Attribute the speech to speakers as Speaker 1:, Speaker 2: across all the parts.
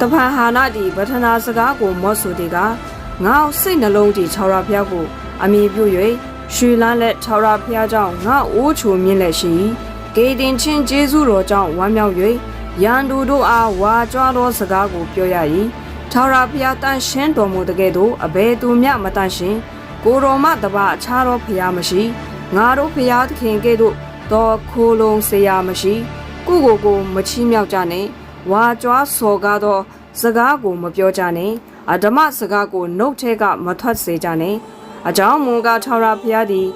Speaker 1: တဖန်ဟာနာတီဗထနာစကားကိုမော့ဆိုတီကငါ့စိတ်နှလုံးတီခြောက်ရဖျောက်ကိုအမိပြု၍ရွှေလန်းလက်ခြောက်ရဖျောက်ကြောင့်ငါအိုးချိုမြင့်လက်ရှိဂေတင်ချင်းကျေးဇူးတော်ကြောင့်ဝမ်းမြောက်၍ရန်သူတို့အားဝါကြွားသောစကားကိုပြောရ၏ခြောက်ရဖျောက်တန်ရှင်းတော်မူတကဲ့သို့အဘယ်သူမျှမတန်ရှင်းကိုတော်မတပအခြားသောဖျားမရှိငါတို့ဖျားသခင်ကဲ့သို့တော်ခိုးလုံးဆရာမရှိ ကိုကိုကိုမချီးမြောက်ကြနဲ့ ဝါကြွားစော်ကားသောစကားကိုမပြောကြနဲ့အဓမ္မစကားကိုနှုတ်ထဲကမထွက်စေကြနဲ့အကြောင်းမူကားထာဝရဘုရားသည်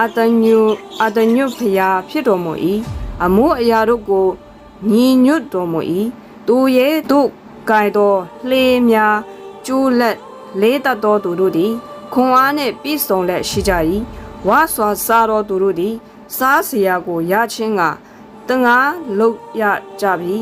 Speaker 1: အတညုအတညုဘုရားဖြစ်တော်မူ၏အမှုအရာတို့ကိုညီညွတ်တော်မူ၏သူရဲ့တို့ကဲ့သောလှေများကျိုးလက်လေးတတ်သောသူတို့သည်ခွန်အားနှင့်ပြည့်စုံလက်ရှိကြ၏ဝါစွာစားသောသူတို့သည်စားစရာကိုရခြင်းကတငါလုတ်ရကြပြီ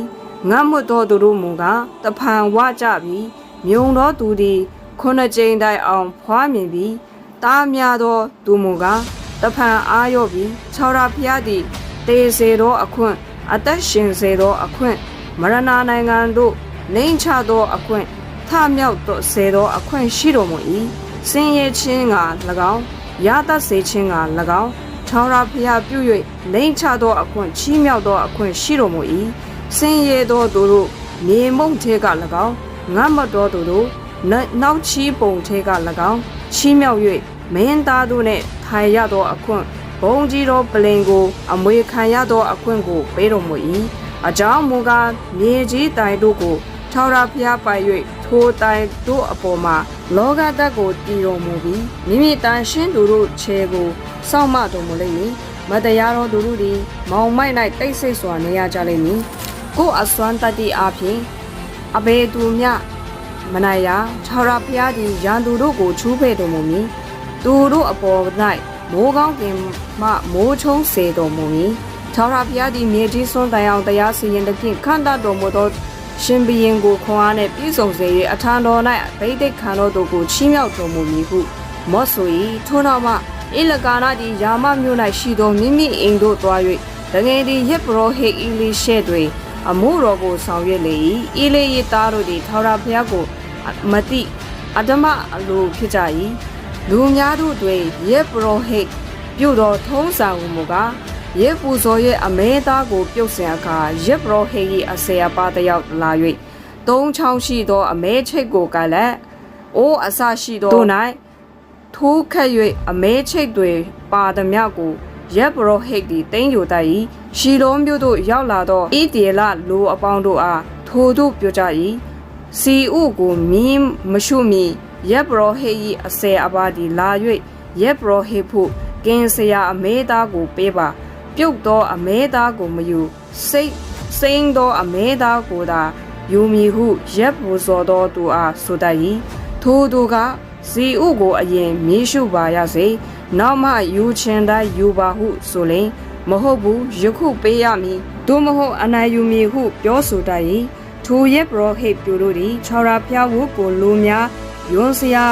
Speaker 1: ငတ်မွတ်သောသူတို့မူကားတဖန်ဝကြပြီမြုံသောသူသည်ခုနှစ်ကြိမ်တိုင်အောင်ဖွားမြင်ပြီးတားများသောသူမူကားတဖန်အားရော့ပြီးခြောက်ရဖျားသည်တေစေသောအခွင့်အသက်ရှင်စေသောအခွင့်မရဏနိုင်ငံတို့လိမ့်ချသောအခွင့်ထမြောက်သောစေသောအခွင့်ရှိတော်မူ၏စင်ရဲ့ချင်းက၎င်းရတတ်စေခြင်းက၎င်းထောင်ရာဖျားပြု၍လိမ့်ချသောအခွင့်ချီးမြှောက်သောအခွင့်ရှိတော်မူ၏ စင်ရဲသောသူတို့မြေမုံထဲက၎င်းငတ်မတော်သူတို့နောက်ချီပုံထဲက၎င်းချီးမြှောက်၍မင်းသားတို့နှင့်ထိုင်ရသောအခွင့်ဘုံကြီးသောပလင်ကို အမွေခံရသောအခွင့်ကိုပေးတော်မူ၏အကြောင်းမူကားမြေကြီးတိုင်တို့ကိုထောက်ရဖျားပိုင်၍ထိုတိုင်တို့အပေါ်မှာလောကတက်ကိုတည်တော်မူပြီးမိမိတန်ရှင်းသူတို့ခြေကိုစောင့်မတော်မူလိမ့်မည်မတရားသောသူတို့သည်မောင်မိုက်၌တိတ်ဆိတ်စွာနေရကြလိမ့်မည် ကိုယ်အစွမ်းတတ္တိအပြင်အဘေသူမြမနိုင်ရာခြောက်ရဖျားသည်ရန်သူတို့ကိုချူးဖဲ့တော်မူမည်သူတို့အပေါ်၌မိုးကောင်းကင်မှမိုးချုံစေတော်မူမည်ခြောက်ရဖျားသည်မြေကြီးစွန်းတိုင်အောင်တရားစီရင်တဲ့ဖြင့်ခန္ဓာတော်မူသောရှင်ဘီရင်ကိုခွန်အားနဲ့ပြည့်စုံစေ၍အထံတော်၌ဗိသိက်ခံတော်သူကိုချီးမြှောက်တော်မူမည်ဟုမော့ဆို၏ထို့နောက်မှဣလကာနာသည်ယာမမြို့၌ရှိသောမိမိအိမ်သို့သွား၍တငယ်သည်ယက်ပရောဟိတ်အီလိရှဲတွင် အမှုတော်ကိုဆောင်ရွက်လေ၏အီလေးရသားတို့သည်ထော်ရာဖျားကိုမတိအဓမ္မအလိုဖြစ်ကြ၏လူများတို့တွင်ယက်ပရောဟိတ်ပြုသောထုံးစံမူကားယေပူဇော်ရဲ့အမဲသားကိုပြုတ်ဆင်အခါယေပရောဟိ၏အစေအပါတယောက်လာ၍သုံးချောင်းရှိသောအမဲချိတ်ကိုကလည်းအိုးအစရှိသောတို့၌ထိုးခတ်၍အမဲချိတ်တွေပါသည်မြကိုယေပရောဟိသည်တင်းယူတတ်၏ ရှီလုံးမျိုးတို့ရောက်လာသောဣတေလလူအပေါင်းတို့အားထိုတို့ပြောကြ၏စီဥကိုမင်းမရှုမီယေပရောဟိ၏အစေအပါသည်လာ၍ယေပရောဟိဖို့ကင်းစရာအမဲသားကိုပေးပါ ပြုတ်သောအမဲသားကိုမယူစိတ်စိမ့်သောအမဲသားကိုသာယူမည်ဟုရက်ပူစော်သောသူအားဆိုတတ်၏ထိုသူကဇီဥကိုအရင်မြေရှုပါရစေနောက်မှယူချင်တိုင်းယူပါဟုဆိုလင် မဟုတ်ဘူးယခုပေးရမည်သို့မဟုတ်အနိုင်ယူမည်ဟုပြောဆိုတတ်၏ထိုရက်ပရောဟိတ်ပြိုတို့သည်ခြော်ရာဖျားဟုကိုလူများယွန်းစရာ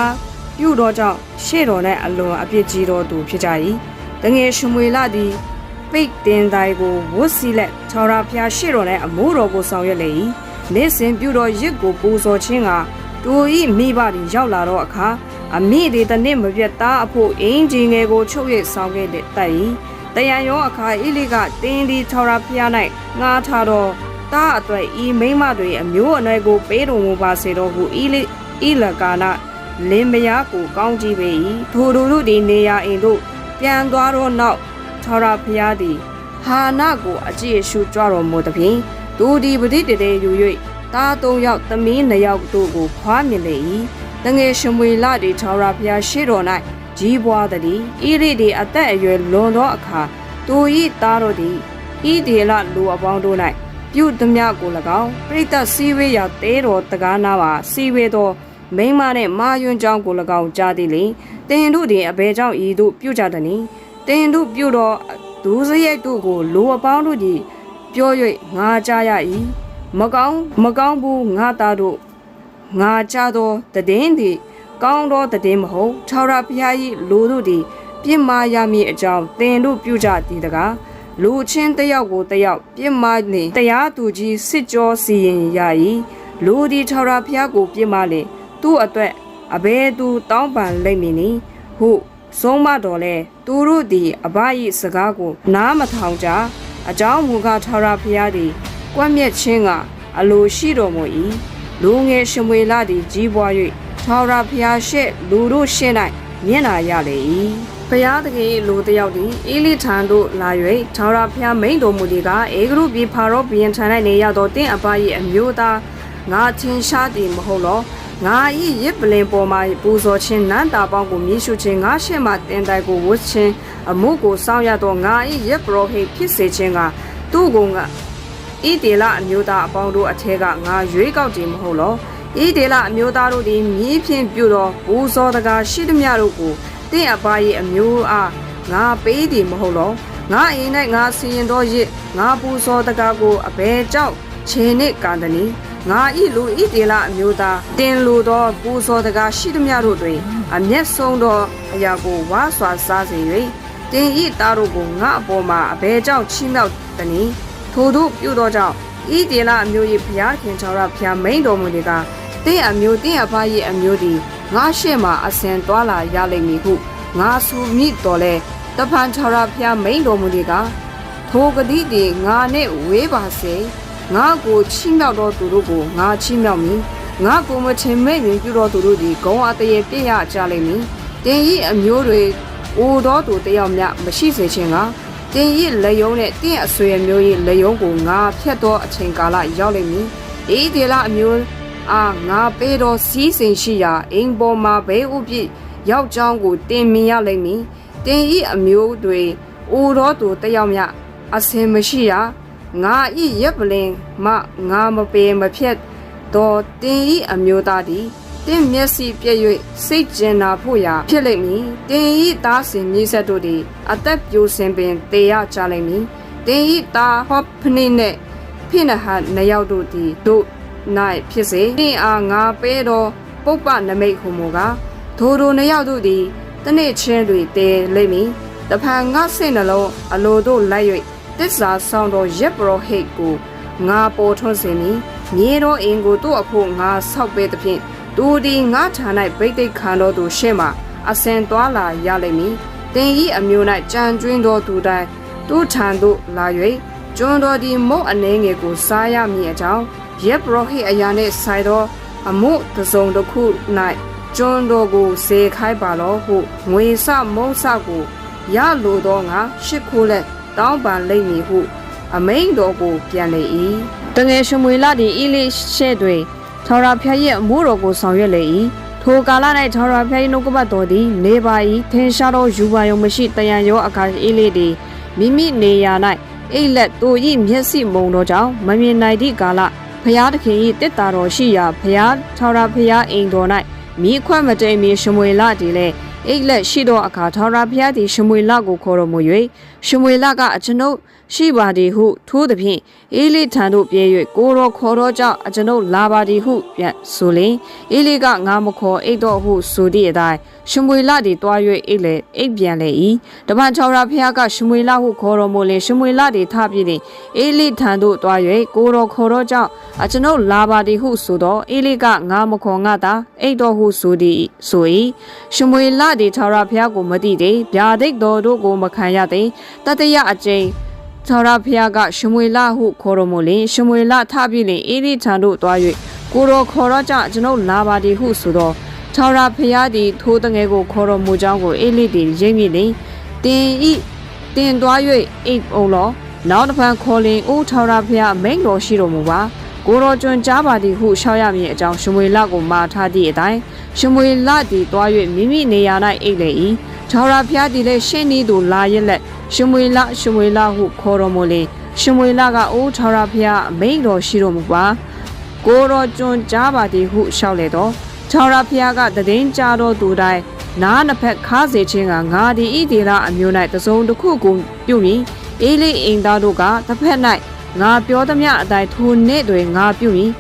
Speaker 1: ပြုတော်ကြောင့်ရှေ့တော်၌အလွန်အပြစ်ကြီးတော်သူဖြစ်ကြ၏တငယ်ရှမွေလသည်ပိတ်တင်တိုင်းကိုဝတ်စီလက်ချော်ရာဖျားရှေ့တော်၌အမိုးတော်ကိုဆောင်ရွက်လေ၏နေ့စဉ်ပြုတော်ရစ်ကိုပူဇော်ခြင်းကတူဤမိဘသည်ရောက်လာတော့အခါအမိသည်တနေ့မပြတ်သားအဖို့အင်းကြီးငယ်ကိုချုပ်ရဆောင်ခဲ့တဲ့တိုင် တရန်ရောအခါဣလိကတင်းဒီချော်ရာဖျား၌ငားထားတော့တားအတွေ့ဤမိမတွေအမျိုးအနွယ်ကိုပေးတော်မူပါစေတော်ဟုဣလိဣလကာနာလင်းမယားကိုကောင်းကြည့်ပေ၏ထိုတို့တို့သည်နေရာအိမ်သို့ပြန်သွားတော့နောက်ထာဝရဘုရားသည်ဟာနာကိုအကြည့်အရှုကြွတော်မူသည်ဖြင့်သူသည်ပဋိတရေယူ၍သားသုံးယောက်သမီးနှစ်ယောက်တို့ကိုဖွားမြင်လေ၏တငယ်ရှမွေလသည်ထာဝရဘုရားရှေ့တော်၌ ကြီးပွားသည်ဣရိသည်အသက်အရွယ်လွန်သောအခါသူ၏သားတို့သည်ဣဒေလလူအပေါင်းတို့၌ပြုသမျှကို၎င်းပရိသတ်စည်းဝေးရာတဲတော်တကားနာပါစည်းဝေးသောမိမနှင့်မာယွန်းကြောင်းကို၎င်းကြားသည်လေတင်တို့သည်အဘယ်ကြောင့်ဤသို့ပြုကြသနည်းတင်တို့ပြုတော်ဒူးစရိုက်တို့ကိုလိုအပေါင်းတို့သည်ပြော၍ငါကြားရ၏မကောင်းမကောင်းဘူးငါသားတို့ငါကြားသောတည်င်းသည် ကောင်းသောတည်င်းမဟုတ်ထာဝရဘုရား၏လူတို့သည်ပြစ်မှားရမည်အကြောင်းတင်တို့ပြုကြသည်တကားလူချင်းတယောက်ကိုတယောက်ပြစ်မှားနေတရားသူကြီးစစ်ကြောစီရင်ရ၏လူဒီခြောက်ရာဖျားကိုပြစ်မလေသူ့အတွက်အဘဲသူတောင်းပန်လိမ့်မည်နီဟုဆုံးမတော်လဲသူတို့သည်အဘ၏စကားကို နားမထောင်ကြအကြောင်းမူကားခြောက်ရာဖျားသည်ကွက်မြက်ချင်းကအလိုရှိတော်မူ၏လူငယ်ရှမွေလာသည်ကြီးပွား၍ ခြောက်ရာဖျားရှေ့လူတို့ရှင်း၌မျက်နာရလေ၏ဖျားသခင်၏လူတစ်ယောက်သည်အေလိထံသို့လာ၍ခြောက်ရာဖျားမိန်တော်မူသည်ကအေဂရုပြည်ဖာရောဘီယံထံ၌နေရသောတင့်အပ၏အမျိုးသားငါချင်းရှားသည်မဟုတ်လောငါဤရစ်ပလင်ပေါ်မှာပူဇော်ခြင်းနန်းတာပေါင်းကိုမြည်ရှုခြင်းငါရှေ့မှတင်တိုင်ကိုဝတ်ခြင်းအမှုကိုစောင့်ရသောငါဤရစ်ပရောဟိတ်ဖြစ်စေခြင်းကသူ့ကိုငါဤတေလအမျိုးသားအပေါင်းတို့အထက်ကငါရွေးကောက်ခြင်းမဟုတ်လော ဤတေလအမျိုးသားတို့သည်မြည်ဖြင့်ပြုသောပူဇော်တကာရှိသည်များတို့ကိုတင့်အပ၏အမျိုးအားငါပေးသည်မဟုတ်လောငါအိမ်၌ငါစီရင်သောရစ်ငါပူဇော်တကာကိုအဘယ်ကြောင့်ခြေနှင့်ကန်တည်းငါဤလူဤတေလအမျိုးသားတင်လိုသောပူဇော်တကာရှိသည်များတို့တွင်အမျက်ဆုံးသောအရာကိုဝါစွာစားစေ၍တင်ဤသားတို့ကိုငါအပေါ်မှာအဘယ်ကြောင့်ချီးမြှောက်တည်းထို့သို့ပြုသောကြောင့်ဤတေလအမျိုး၏ဘုရားခင်ချောရဘုရားမိန်တော်မူသည်က တင်းအမျိုးတင်းအဖား၏အမျိုးသည်ငါရှေ့မှာအစင်သွားလာရလိမ့်မည်ဟုငါဆိုမိတော်လဲတဖန်ချောရဘုရားမိန်တော်မူသည်ကထိုကတိသည်ငါနှင့်ဝေးပါစေငါကိုချီးမြှောက်သောသူတို့ကိုငါချီးမြှောက်မည်ငါကိုမချင်မဲ့မြင်ပြုသောသူတို့သည်ဂုံအတရေပြည့်ရကြလိမ့်မည်တင်ဤအမျိုးတွေအိုသောသူတယောက်မျှမရှိစေခြင်းကတင်ဤလက်ယုံနဲ့တင့်အဆွေအမျိုး၏လက်ယုံကိုငါဖျက်သောအချိန်ကာလရောက်လိမ့်မည်ဤဒေလအမျိုး အာငါပေးတော်စီးစိမ်ရှိရာအိမ်ပေါ်မှာဘဲဥပြည့်ယောက်ျောင်းကိုတင်မြင်ရလိမ့်မည်တင်ဤအမျိုးတွေအိုတော်သူတယောက်မျှအစင်မရှိရာငါဤရက်ပလင်မငါမပေမဖြတ်တော်တင်ဤအမျိုးသားသည်တင်းမျက်စိပြည့်၍စိတ်ကျင်နာဖို့ရာဖြစ်လိမ့်မည်တင်ဤသားစင်မြေးဆက်တို့သည်အသက်ပြိုစင်ပင်တေရကြလိမ့်မည်တင်ဤသားဟော့ဖနိနှင့်ဖိနဟနှစ်ယောက်တို့သည်တို့၌ ဖြစ်စေတင်အားငါပဲတော်ပုပ္ပနမိတ်ဟုမူကားထိုတို့နှစ်ယောက်တို့သည်တနေ့ချင်းတွေတေလိမ့်မည်တဖန်ငါစိတ်နှလုံးအလိုတို့လိုက်၍တစ္ဆာဆောင်တော်ရက်ပရောဟိတ်ကိုငါပေါ်ထွန်းစေမည်မြေတော်အင်ကိုတို့အဖို့ငါဆောက်ပေးသဖြင့်သူဒီငါဌာ၌ဗိတ်သိက်ခံတော်သူရှေ့မှအစင်သွားလာရလိမ့်မည်တင်ဤအမျိုး၌ကြံကျွင်းတော်သူတိုင်းသူထံသို့လာ၍ကျွန်းတော်ဒီမုတ်အနေငယ်ကိုစားရမည်အကြောင်း ရက်ပရောဟိတ်အရာနှင့်ဆိုင်သောအမှုတစုံတစ်ခု၌ကျွန်းတော်ကိုစေခိုင်းပါလောဟုငွေစမုံစကိုရလိုသောငါရှစ်ခိုးလက်တောင်းပန်လိမ့်မည်ဟု အမိန်တော်ကိုပြန်လေ၏တငယ်ရှမွေလာသည်ဤလေးရှဲ့တွင်ထော်ရာဖျားရဲ့အမှုတော်ကိုဆောင်ရွက်လေ၏ထိုကာလ၌ထော်ရာဖျား၏နှုတ်ကပတ်တော်သည်နေပါ၏ထင်ရှားသောယူပါယုံမရှိတယံရောအခါဤလေးသည်မိမိနေရာ၌အိတ်လက်တို့၏မျက်စိမုံတော်ကြောင့်မမြင်နိုင်သည့်ကာလ ဖျားသခင်၏တစ်တာတော်ရှိရာဖျားထော်ရာဖျားအိမ်တော်၌မိခွက်မတိမ်မီရှမွေလာသည်လည်းအိတ်လက်ရှိသောအခါထော်ရာဖျားသည်ရှမွေလကိုခေါ်တော်မူ၍ ရှမွေလကအကျွန်ုပ်ရှိပါသည်ဟု ထိုးသည်ဖြင့်အေလိထံသို့ပြေး၍ကိုရောခေါ်တော့ကြောင့်အကျွန်ုပ်လာပါသည်ဟုပြန်ဆိုလင်အေလိကငါမခေါ်အိတ်တော့ဟုဆိုသည့်အတိုင်းရှမွေလသည်တွား၍အိတ်လေအိတ်ပြန်လေ၏တပန်ချောရာဖျားကရှမွေလဟုခေါ်တော်မူလင်ရှမွေလသည်ထပြည့်သည်အေလိထံသို့တွား၍ကိုရောခေါ်တော့ကြောင့်အကျွန်ုပ်လာပါသည်ဟုဆိုတော့အေလိကငါမခေါ်ငါသာအိတ်တော့ဟုဆိုသည်ဆို၏ရှမွေလသည်ချောရာဖျားကိုမသိသေးဗျာဒိတ်တော်တို့ကိုမခံရသေးတတရအကျိန်သောရဖျားကရှမွေလဟုခေါ်တော်မူလင်ရှမွေလထပြည့်လင်အေဒီထံသို့တွား၍ကိုတော်ခေါ်တော့ကြကျွန်ုပ်လာပါသည်ဟုဆိုတော့သောရဖျားသည်ထိုးတငယ်ကိုခေါ်တော်မူကြောင်းကိုအေလိသည်ရိပ်မိလင်တင်ဤတင်တွား၍အိပ်အောင်လောနောက်တစ်ဖန်ခေါ်လင်ဦးထောရဖျားမိန်တော်ရှိတော်မူပါကိုတော်ကျွန်းကြားပါသည်ဟုရှောက်ရမည်အကြောင်းရှမွေလကိုမာထားသည့်အတိုင်းရှမွေလသည်တွား၍မိမိနေရာ၌အိပ်လေ၏ ထောရဖျားသည်လည်းရှင်းဤသို့လာရက်လက်ရှမွေလရှမွေလဟုခေါ်တော်မူလေရှမွေလကအိုးထာဝရဘုရားအမိန့်တော်ရှိတော်မူပါကိုတော်ကျွန်းကြားပါသည်ဟုလျှောက်လေတော့ထာဝရဘုရားကတည်င်းကြားတော်သူတိုင်းနားနှစ်ဖက်ခါစေခြင်းကငါသည်ဤဒေလာအမျိုး၌တစုံတစ်ခုကိုပြုမည်အေးလေးအိမ်သားတို့ကတစ်ဖက်၌ငါပြောသမျှအတိုင်းထိုနေ့တွင်ငါပြုမည်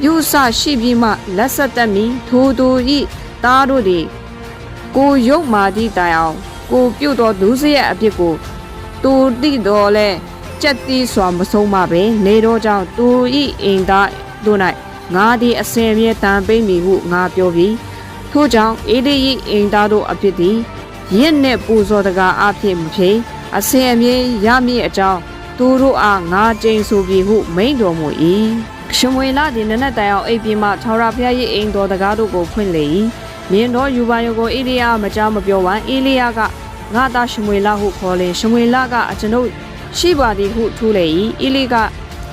Speaker 1: ပြုဆရှိပြီးမှလက်ဆက်တက်မည်ထိုသူဤသားတို့သည် ကိုရုပ်မာသည့်တိုင်အောင် ကိုပြုတ်တော်ဒုစရိုက်အပြစ်ကိုသူတိတော်လဲကြက်တီးစွာမဆုံးမပဲနေတော့ကြောင့်သူဤအိမ်သားတို့၌ငါသည်အစဉ်အမြဲတန်ပိမ့်မည်ဟုငါပြောပြီးထို့ကြောင့်အေဒီဤအိမ်သားတို့အဖြစ်သည်ရစ်နှင့်ပူဇော်တကားအဖြစ်မဖြစ်အစဉ်အမြဲရမည်အကြောင်းသူတို့အားငါကြိမ်ဆိုပြီဟုမိန့်တော်မူ၏ရှမွေလာသည်နနက်တိုင်အောင်အိပ်ပြီးမှထောင်ရဖျား၏အိမ်တော်တကားတို့ကိုဖွင့်လေ၏ မြင်တော်ယူပါယုံကိုအေလိယမကြောက်မပြောဝမ်းအေလိယကငါသားရှမွေလာဟုခေါ်လင်ရှမွေလာကအကျွန်ုပ်ရှိပါသည်ဟုထူးလေ၏အေလိက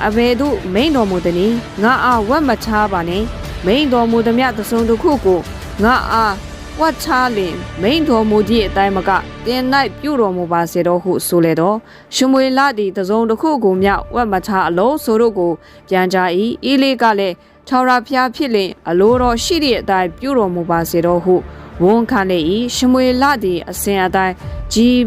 Speaker 1: အဘယ်သို့မိန်တော်မူသည်နည်းငါအားဝတ်မချပါနဲ့မိန်တော်မူသည်မြသစုံတစ်ခုကိုငါအားဝတ်ချလင်မိန်တော်မူသည့်အတိုင်းမကတင်၌ပြုတော်မူပါစေတော်ဟုဆိုလေတော့ရှမွေလာသည်သစုံတစ်ခုကိုမြဝတ်မချအလုံးဆိုတို့ကိုပြန်ကြ၏အေလိကလည်း ထောင်ရဖျားဖြစ်လင်အလိုတော်ရှိသည့်အတိုင်းပြုတော်မူပါစေတော်ဟုဝန်ခံလေ၏ရှမွေလာသည်အစဉ်အတိုင်းကြီး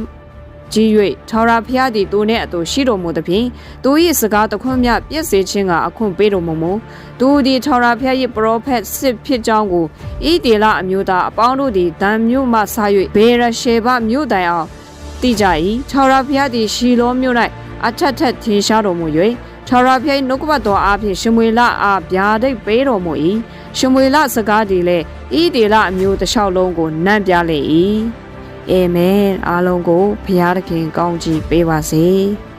Speaker 1: ကြီး၍ထာဝရဘုရားသည်သူနှင့်အတူရှိတော်မူသဖြင့်သူ၏စကားတခွန်းမြပြည့်စေခြင်းကအခွင့်ပေးတော်မူမူသူသည်ထာဝရဘုရား၏ပရောဖက်စစ်ဖြစ်ကြောင်းကိုဤတေလအမျိုးသားအပေါင်းတို့သည်ဒံမြို့မှဆ၍ဘေရရှေဘမြို့တိုင်အောင်တိကြ၏ထာဝရဘုရားသည်ရှီလောမြို့၌အထက်ထက်ထင်ရှားတော်မူ၍ ထာဝရဘုရား၏နှုတ်ကပတ်တော်အားဖြင့်ရှမွေလအားဗျာဒိတ်ပေးတော်မူ၏ရှမွေလစကားသည်လည်းဤတေလအမျိုးတစ်လျှောက်လုံးကိုနန့်ပြလေ၏အာမင်အားလုံးကိုဘုရားသခင်ကောင်းချီးပေးပါစေ။